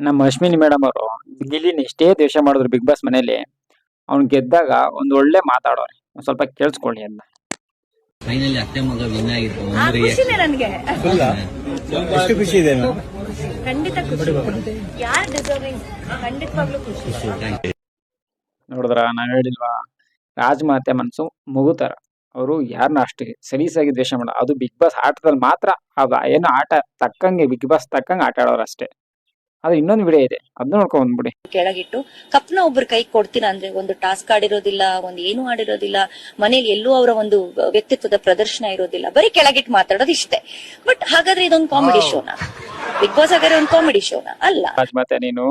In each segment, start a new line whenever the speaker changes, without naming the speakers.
ನಮ್ಮ ಅಶ್ವಿನಿ ಮೇಡಮ್ ಅವರು ಗಿಲಿನ ಎಷ್ಟೇ ದ್ವೇಷ ಮಾಡಿದ್ರು ಬಿಗ್ ಬಾಸ್ ಮನೇಲಿ ಅವ್ನು ಗೆದ್ದಾಗ ಒಂದು ಒಳ್ಳೆ ಮಾತಾಡೋರಿ ಒಂದ್ ಸ್ವಲ್ಪ ಕೇಳಿಸ್ಕೊಳ್ಳಿ ಅಂತ
ಫೈನಲಿ ಅತ್ತೆ ಮಗ ವಿನ್ ಆಗಿತ್ತು
ಆ
ಒಂದು
ಖುಷಿನೇ ನನ್ಗೆ.
ಎಷ್ಟು ಖುಷಿ ಇದೆ ಮ್ಯಾಮ್
ಖಂಡಿತ ಖುಷಿ. ಯಾರು ಡಿಸರ್ವಿಂಗ್ ಖಂಡಿತವಾಗ್ಲೂ ಖುಷಿ.
ನೋಡಿದ್ರ ನಾವ್ ಹೇಳಿಲ್ವಾ? ರಾಜಮಾತೆ ಮನ್ಸು ಮುಗುತರ. ಅವರು ಯಾರನ್ನ ಅಷ್ಟು ಸಲೀಸಾಗಿ ದ್ವೇಷ ಮಾಡ ಅದು ಬಿಗ್ ಬಾಸ್ ಆಟದಲ್ಲಿ ಮಾತ್ರ ಆಗ ಏನೋ ಆಟ ತಕ್ಕಂಗೆ ಬಿಗ್ ಬಾಸ್ ತಕ್ಕಂಗೆ ಆಟ ಆಡೋರು ಅಷ್ಟೇ. ಅದು ಇನ್ನೊಂದು ವಿಡಿಯೋ ಇದೆ. ಅದನ್ನ ನೋಡ್ಕೊಂಡ್ ಬಂದ್ಬಿಡಿ.
ಕೆಳಗಿಟ್ಟು ಕಪ್ನ ಒಬ್ರು ಕೈ ಕೊಡ್ತೀರಾ ಅಂದ್ರೆ ಒಂದು ಟಾಸ್ಕ್ ಆಡಿರೋದಿಲ್ಲ ಒಂದು ಏನು ಆಡಿರೋದಿಲ್ಲ ಮನೇಲಿ ಎಲ್ಲೂ ಅವರ ಒಂದು ವ್ಯಕ್ತಿತ್ವದ ಪ್ರದರ್ಶನ ಇರೋದಿಲ್ಲ ಬರೀ ಕೆಳಗಿಟ್ ಮಾತಾಡೋದು ಇಷ್ಟೇ. ಬಟ್ ಹಾಗಾದ್ರೆ ಇದೊಂದು ಕಾಮಿಡಿ ಶೋನ ಬಿಗ್ ಬಾಸ್ ಹಾಗಾದ್ರೆ ಒಂದು ಕಾಮಿಡಿ ಶೋನ ಅಲ್ಲ.
ಮತ್ತೆ ನೀನು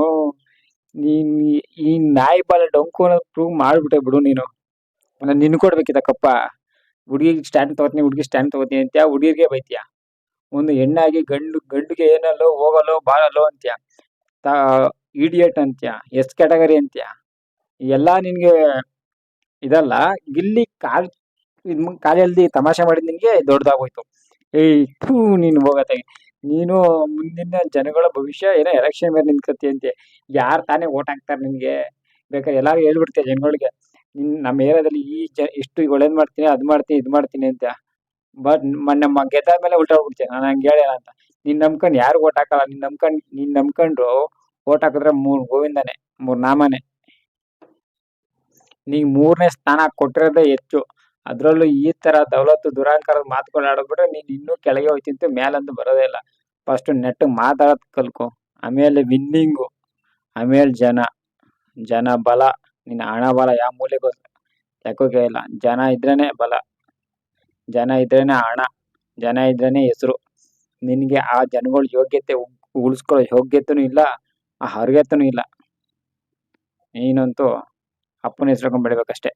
ನೀನ್ ಈ- ನಾಯಿ ಬಾಲ ಡೊಂಕು ಪ್ರೂವ್ ಮಾಡ್ಬಿಟ್ಟೆ ಬಿಡು ನೀನು. ನಾನು ಕೊಡ್ಬೇಕಿತ್ತ ಕಪ್ಪ. ಹುಡುಗಿಗೆ ಸ್ಟ್ಯಾಂಡ್ ತಗೋತೀನಿ ಹುಡುಗಿ ಸ್ಟ್ಯಾಂಡ್ ತಗೋತೀನಿ ಅಂತ್ಯ? ಹುಡುಗಿಗೆ ಬೈತ್ಯ? ಒಂದು ಹೆಣ್ಣಾಗಿ ಗಂಡು ಗಂಡಿಗೆ ಏನಲ್ಲೋ ಹೋಗಲ್ಲೋ ಬಾಳಲ್ಲೋ ಅಂತ್ಯ? ತಾ ಇಡಿಯಟ್ ಅಂತ್ಯ? ಎಸ್ ಕ್ಯಾಟಗರಿ ಅಂತ್ಯ? ಎಲ್ಲ ನಿನಗೆ ಇದಲ್ಲ ಗಿಲ್ಲಿ ಕಾಲ್, ಇದು ಮ್- ಕಾಲ್ ಎಳ್ದಿ ತಮಾಷೆ ಮಾಡಿದ್ ನಿನಗೆ ದೊಡ್ಡದಾಗೋಯ್ತು ಏಯ್, ಥೂ, ನೀನು ಹೋಗತ್ತೆ. ನೀನು ಮುಂದಿನ ಜನಗಳ ಭವಿಷ್ಯ ಏನೋ ಎಲೆಕ್ಷನ್ ಮೇಲೆ ನಿಂತ್ಕತಿ ಅಂತೆ ಯಾರ್ ತಾನೇ ಓಟ್ ಹಾಕ್ತಾರೆ ನಿನಗೆ? ಬೇಕಾದ್ರೆ ಎಲ್ಲರೂ ಹೇಳ್ಬಿಡ್ತೀಯ ಜನಗಳಿಗೆ. ನಿನ್ ನಮ್ಮ ಏರಿಯಾದಲ್ಲಿ ಈ ಜ, ಇಷ್ಟು ಒಳ್ಳೇದು ಮಾಡ್ತೀನಿ, ಅದು ಮಾಡ್ತೀನಿ, ಇದು ಮಾಡ್ತೀನಿ ಅಂತ ಬಟ್ ನಮ್ಮ ಗೆದ್ದ ಮೇಲೆ ಉಲ್ಟಾ ಹೋಗ್ಬಿಡ್ತೀನಿ ನಾನು ಹಂಗೆ ಹೇಳ ಅಂತ. ನೀನು ನಂಬ್ಕೊಂಡು ಯಾರು ಓಟ್ ಹಾಕಲ್ಲ? ನೀನ್ ನಂಬ್ಕೊಂಡ್, ನೀನ್ ನಂಬ್ಕೊಂಡ್ರು ಓಟ್ ಹಾಕಿದ್ರೆ ಮೂರ್ ಗೋವಿಂದನೆ, ಮೂರ್ ನಾಮನೆ. ನೀ ಮೂರನೇ ಸ್ಥಾನ ಕೊಟ್ಟಿರೋದೇ ಹೆಚ್ಚು. ಅದ್ರಲ್ಲೂ ಈ ತರ ದೌಲತ್ತು ದುರಾಂಕಾರದ ಮಾತುಗಳು ಆಡೋದ್ಬಿಟ್ರೆ ನೀನ್ ಇನ್ನೂ ಕೆಳಗೆ ಹೋಯ್ತಿಂತು ಮೇಲಂತೂ ಬರೋದೇ ಇಲ್ಲ. ಫಸ್ಟ್ ನೆಟ್ ಮಾತಾಡೋದ್ ಕಲ್ಕೊ, ಆಮೇಲೆ ವಿನ್ನಿಂಗು ಆಮೇಲೆ ಜನ. ಜನ ಬಲ, ನಿನ್ನ ಹಣ ಬಲ, ಯಾವ ಮೂಲೆಗೂ ಲೆಕ್ಕಕ್ಕೆ ಇಲ್ಲ. ಜನ ಇದ್ರೇನೆ ಬಲ, ಜನ ಇದ್ರೇನೆ ಹಣ, ಜನ ಇದ್ರೇನೆ ಹೆಸರು. ನಿನಗೆ ಆ ಜನಗಳ ಯೋಗ್ಯತೆ ಉಳಿಸ್ಕೊಳ್ಳೋ ಯೋಗ್ಯತೆನೂ ಇಲ್ಲ. ಆ ಅರ್ಹತೆನೂ ಇಲ್ಲ. ನೀನಂತೂ ಅಪ್ಪನ ಹೆಸ್ರು ಬೆಳಿಬೇಕಷ್ಟೇ.